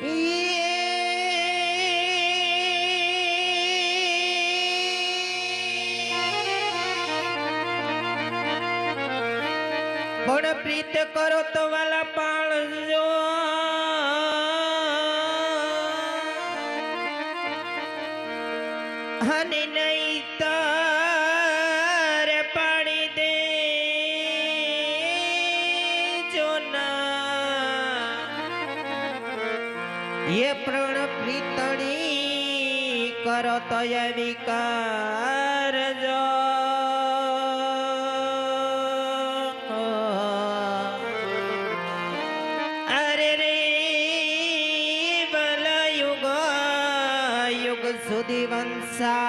પણ પ્રીત કરો તો વાલા પાળજો અને નહીં તારે એ પ્રણ પ્રીતણી કરો તો વિકાર જો. અરે રે, બલ યુગ યુગ સુધી વંશા.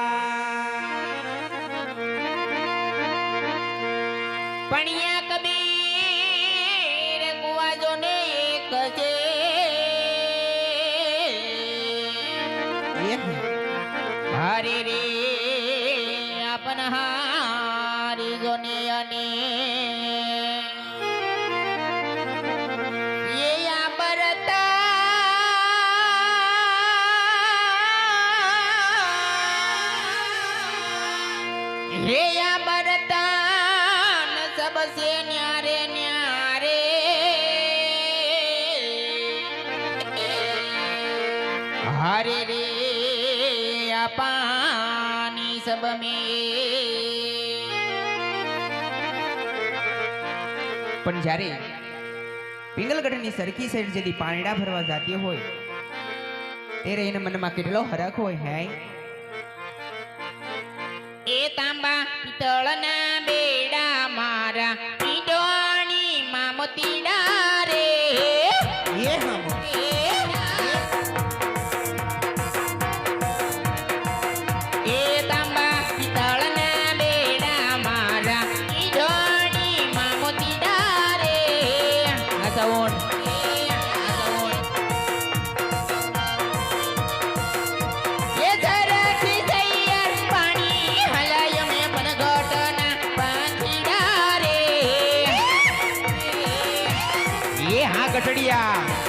પણિયા કબીર एक मिनट हरे रे अपन हारी जोने अने। सबसे न्यारे न्यारे। हरे रे। આ પાણી સબ में। પણ જ્યારે પિંગલગઢની સરખી સાઈડ જેથી પાણીડા ભરવા જાતી હોય ત્યારે એના મનમાં કેટલો હરખ હોય, હે? એ તાંબા પિત્તળના બેડા મારા એ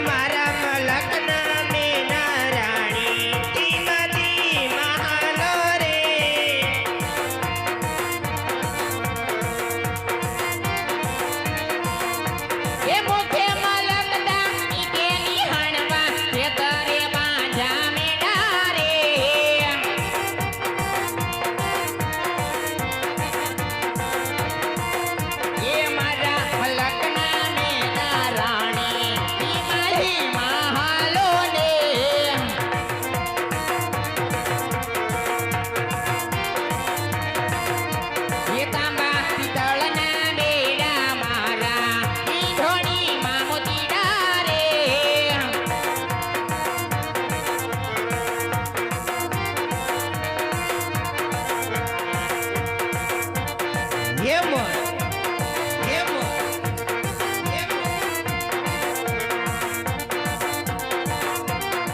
એ